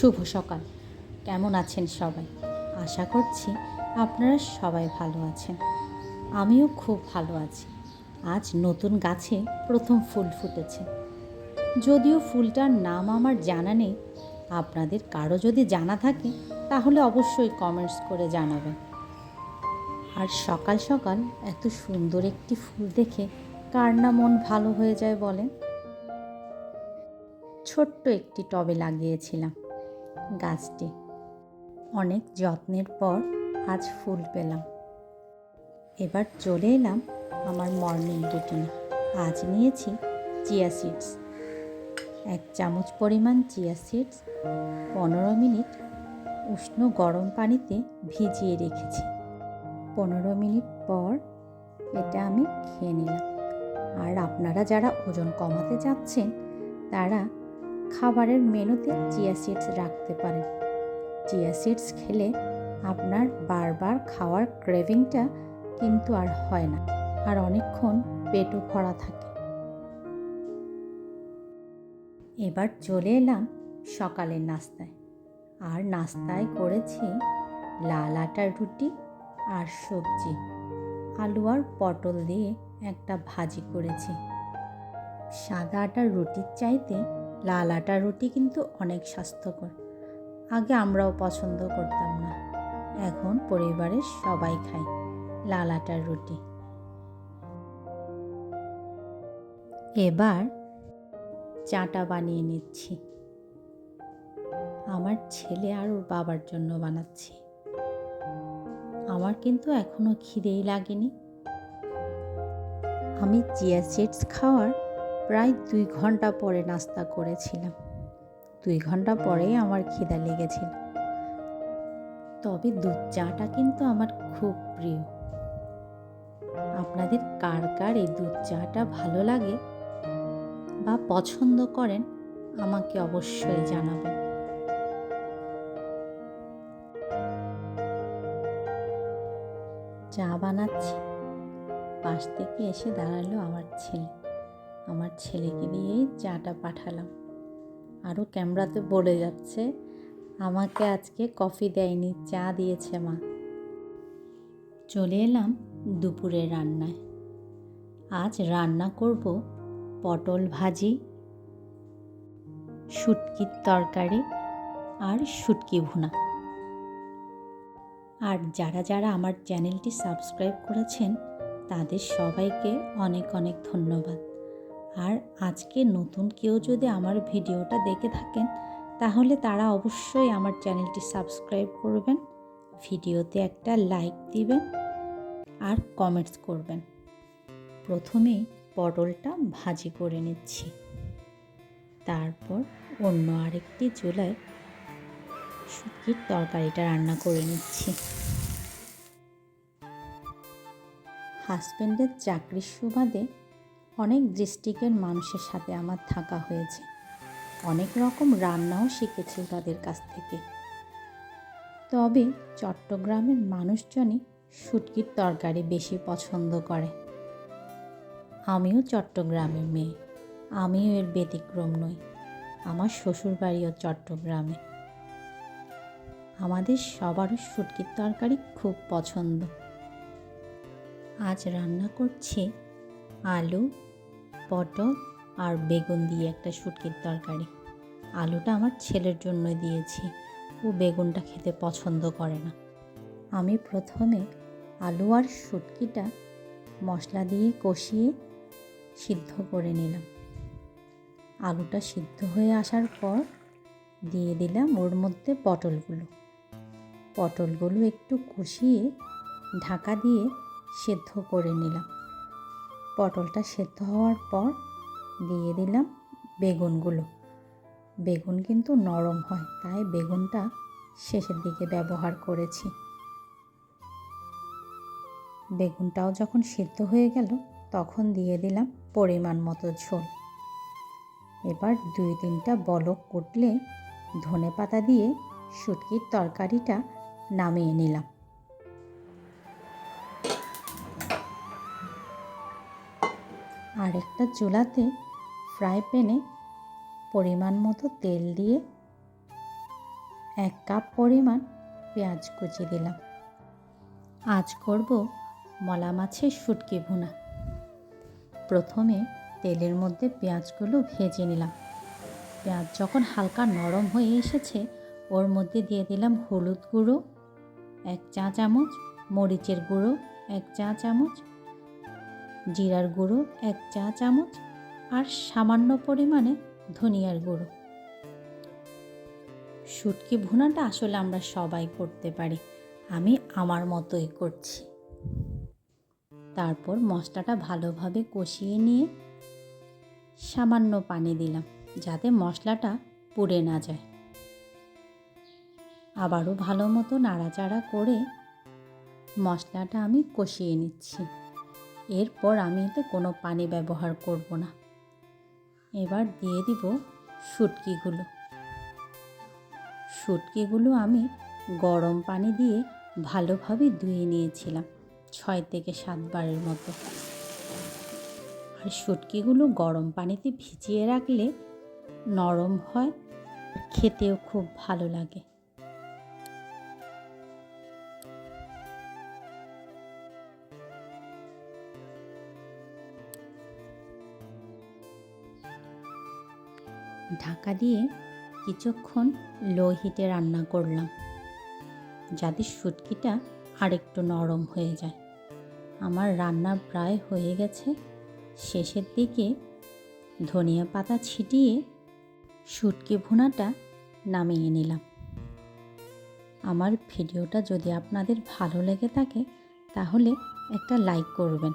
শুভ সকাল। কেমন আছেন সবাই? আশা করছি আপনারা সবাই ভালো আছেন। আমিও খুব ভালো আছি। আজ নতুন গাছে প্রথম ফুল ফুটেছে। যদিও ফুলটার নাম আমার জানা নেই, আপনাদের কারও যদি জানা থাকে, তাহলে অবশ্যই কমেন্টস করে জানাবেন। আর সকাল সকাল এত সুন্দর একটি ফুল দেখে কার না মন ভালো হয়ে যায় বলেন? ছোট্ট একটি টবে লাগিয়েছিলাম। গাছটি। অনেক যত্নের পর আজ ফুল পেলাম। এবার চলে এলাম আমার মর্নিং রুটিনে আজ নিয়েছি চিয়া সিডস এক চামচ পরিমাণ চিয়া সিডস পনেরো মিনিট উষ্ণ গরম পানিতে ভিজিয়ে রেখেছি। পনেরো মিনিট পর এটা আমি খেয়ে নিলাম। আর আপনারা যারা ওজন কমাতে যাচ্ছেন, তারা খাবারের মেনুতে চিয়া সিডস রাখতে পারেন। চিয়া সিডস খেলে আপনার বারবার খাওয়ার ক্রেভিংটা কিন্তু আর হয় না, আর অনেকক্ষণ পেটও ভরা থাকে। এবার চলে এলাম সকালের নাস্তায়। আর নাস্তায় করেছি লাল আটার রুটি আর সবজি। আলু আর পটল দিয়ে একটা ভাজি করেছি। সাদা আটার রুটির চাইতে লাল আটার রুটি কিন্তু অনেক স্বাস্থ্যকর। আগে আমরাও পছন্দ করতাম না। এখন পরিবারের সবাই খায় লাল আটার রুটি। এবার চাটা বানিয়ে নিচ্ছি। আমার ছেলে আর ওর বাবার জন্য বানাচ্ছি। আমার কিন্তু এখনও খিদেই লাগেনি। আমি চিয়া সিডস খাওয়ার প্রায় দুই ঘণ্টা পরে নাস্তা করেছিলাম। দুই ঘণ্টা পরেই আমার খিদা লেগেছিল। তবে দুধ চাটা কিন্তু আমার খুব প্রিয়। আপনাদের কার কার এই দুধ চাটা ভালো লাগে বা পছন্দ করেন, আমাকে অবশ্যই জানাবেন। চা বানাচ্ছি। পাশ থেকে এসে দাঁড়াল আমার ছেলে। আমার ছেলেকে দিয়েই চাটা পাঠালাম। আরও ক্যামেরাতে বলে যাচ্ছে, আমাকে আজকে কফি দেয়নি, চা দিয়েছে মা। চলে এলাম দুপুরের রান্নায়। আজ রান্না করব পটল ভাজি, শুটকির তরকারি আর শুটকি ভুনা। আর যারা যারা আমার চ্যানেলটি সাবস্ক্রাইব করেছেন, তাদের সবাইকে অনেক অনেক ধন্যবাদ। আর আজকে নতুন কেউ যদি আমার ভিডিওটা দেখে থাকেন, তাহলে তারা অবশ্যই আমার চ্যানেলটি সাবস্ক্রাইব করবেন, ভিডিওতে একটা লাইক দিবেন আর কমেন্টস করবেন। প্রথমে পটলটা ভাজি করে নিচ্ছি। তারপর অন্য আরেকটি চুলায় শুটকির তরকারিটা রান্না করে নিচ্ছি। হাজব্যান্ডের চাকরির সুবাদে অনেক ডিস্ট্রিক্টের মানুষের সাথে আমার থাকা হয়েছে। অনেক রকম রান্নাও শিখেছি তাদের কাছ থেকে। তবে চট্টগ্রামের মানুষজনই শুটকির তরকারি বেশি পছন্দ করে। আমিও চট্টগ্রামের মেয়ে। আমিও এর ব্যতিক্রম নই। আমার শ্বশুরবাড়িও চট্টগ্রামে। আমাদের সবারও শুটকির তরকারি খুব পছন্দ। আজ রান্না করছি আলু পটল আর বেগুন দিয়ে একটা শুটকির তরকারি। আলুটা আমার ছেলের জন্য দিয়েছি। ও বেগুনটা খেতে পছন্দ করে না। আমি প্রথমে আলু আর শুটকিটা মশলা দিয়ে কষিয়ে সিদ্ধ করে নিলাম। আলুটা সিদ্ধ হয়ে আসার পর দিয়ে দিলাম ওর মধ্যে পটলগুলো। পটলগুলো একটু কষিয়ে ঢাকা দিয়ে সেদ্ধ করে নিলাম। পটলটা সেদ্ধ হওয়ার পর দিয়ে দিলাম বেগুনগুলো। বেগুন কিন্তু নরম হয়, তাই বেগুনটা শেষের দিকে ব্যবহার করেছি। বেগুনটাও যখন সিদ্ধ হয়ে গেল, তখন দিয়ে দিলাম পরিমাণ মতো ঝোল। এবার দুই তিনটা বলক কুটলে ধনে পাতা দিয়ে শুটকির তরকারিটা নামিয়ে নিলাম। আরেকটা চুলাতে ফ্রাই প্যানে পরিমাণ মতো তেল দিয়ে এক কাপ পরিমাণ পেঁয়াজ কুচি দিলাম। আজ করব মলা মাছের শুটকি ভুনা। প্রথমে তেলের মধ্যে পেঁয়াজগুলো ভেজে নিলাম। পেঁয়াজ যখন হালকা নরম হয়ে এসেছে, ওর মধ্যে দিয়ে দিলাম হলুদ গুঁড়ো, এক চা চামচ মরিচের গুঁড়ো, এক চা চামচ জিরার গুঁড়ো এক চা চামচ আর সামান্য পরিমাণে ধনিয়ার গুঁড়ো। শুটকি ভুনাটা আসলে আমরা সবাই করতে পারি। আমি আমার মতোই করছি। তারপর মশলাটা ভালোভাবে কষিয়ে নিয়ে সামান্য পানি দিলাম যাতে মশলাটা পুড়ে না যায়। আবারও ভালো মতো নাড়াচাড়া করে মশলাটা আমি কষিয়ে নিচ্ছি। এরপর আমি এতে কোনো পানি ব্যবহার করব না। এবার দিয়ে দিব শুটকিগুলো। শুটকিগুলো আমি গরম পানি দিয়ে ভালোভাবে ধুয়ে নিয়েছিলাম ছয় থেকে সাতবারের মতো। আর শুটকিগুলো গরম পানিতে ভিজিয়ে রাখলে নরম হয়, খেতেও খুব ভালো লাগে। ঢাকা দিয়ে কিছুক্ষণ লো হিটে রান্না করলাম। যাতে শুটকিটা আরেকটু নরম হয়ে যায়। আমার রান্না প্রায় হয়ে গেছে। শেষের দিকে ধনিয়া পাতা ছিটিয়ে শুটকি ভুনাটা নামিয়ে নিলাম। আমার ভিডিওটা যদি আপনাদের ভালো লেগে থাকে, তাহলে একটা লাইক করবেন।